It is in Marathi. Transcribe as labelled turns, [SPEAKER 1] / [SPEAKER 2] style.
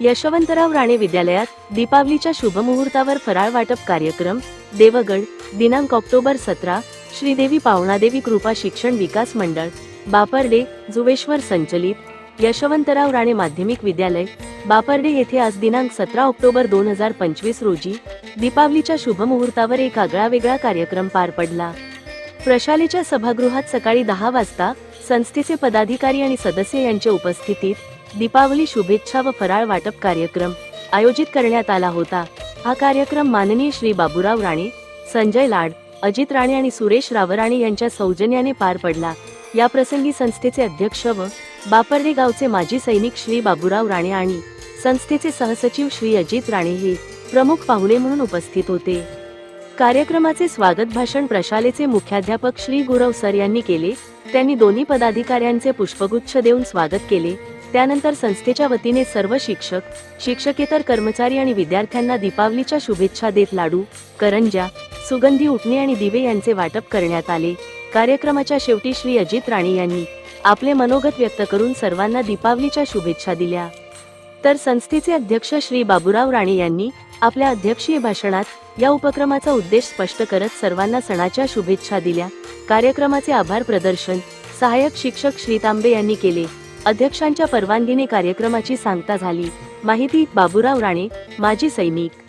[SPEAKER 1] यशवंतराव राणे विद्यालयात दीपावलीच्या शुभमुहूर्तावर फराळ वाटप कार्यक्रम देवगड दिनांक ऑक्टोबर सतरा श्रीदेवी पावणादेवी कृपा शिक्षण विकास मंडळ बापर्डे जुवेश्वर संचलित यशवंतराव राणे माध्यमिक विद्यालय बापर्डे येथे आज दिनांक सतरा ऑक्टोबर दोन हजार पंचवीस रोजी दीपावलीच्या शुभमुहूर्तावर एक आगळावेगळा कार्यक्रम पार पडला. प्रशालेच्या सभागृहात सकाळी दहा वाजता संस्थेचे पदाधिकारी आणि सदस्य यांच्या उपस्थितीत दीपावली शुभेच्छा व फराळ वाटप कार्यक्रम आयोजित करण्यात आला होता. हा कार्यक्रम माननीय श्री बाबूराव राणे संजय लाड अजित राणे आणि सुरेश रावराणे यांच्या सौजन्याने पार पडला. या प्रसंगी संस्थेचे अध्यक्ष व बापर्डे गावचे माजी सैनिक श्री बाबूराव राणे आणि संस्थेचे सहसचिव श्री अजित राणे हे प्रमुख पाहुणे म्हणून उपस्थित होते. कार्यक्रमाचे स्वागत भाषण प्रशालेचे मुख्याध्यापक श्री गुरव सर यांनी केले. त्यांनी दोन्ही पदाधिकाऱ्यांचे पुष्पगुच्छ देऊन स्वागत केले. त्यानंतर संस्थेच्या वतीने सर्व शिक्षक शिक्षकेतर कर्मचारी आणि विद्यार्थ्यांना दीपावलीच्या शुभेच्छा देत लाडू करंज्या सुगंधी उठणे आणि दिवे यांचे वाटप करण्यात आले. कार्यक्रमाच्या शेवटी श्री अजित राणे यांनी आपले मनोगत व्यक्त करून सर्वांना दीपावलीच्या शुभेच्छा दिल्या. तर संस्थेचे अध्यक्ष श्री बाबूराव राणे यांनी आपल्या अध्यक्षीय भाषणात या उपक्रमाचा उद्देश स्पष्ट करत सर्वांना सणाच्या शुभेच्छा दिल्या. कार्यक्रमाचे आभार प्रदर्शन सहाय्यक शिक्षक श्री तांबे यांनी केले. अध्यक्षांच्या परवानगीने कार्यक्रमाची सांगता झाली. माहिती बाबूराव राणे माजी सैनिक.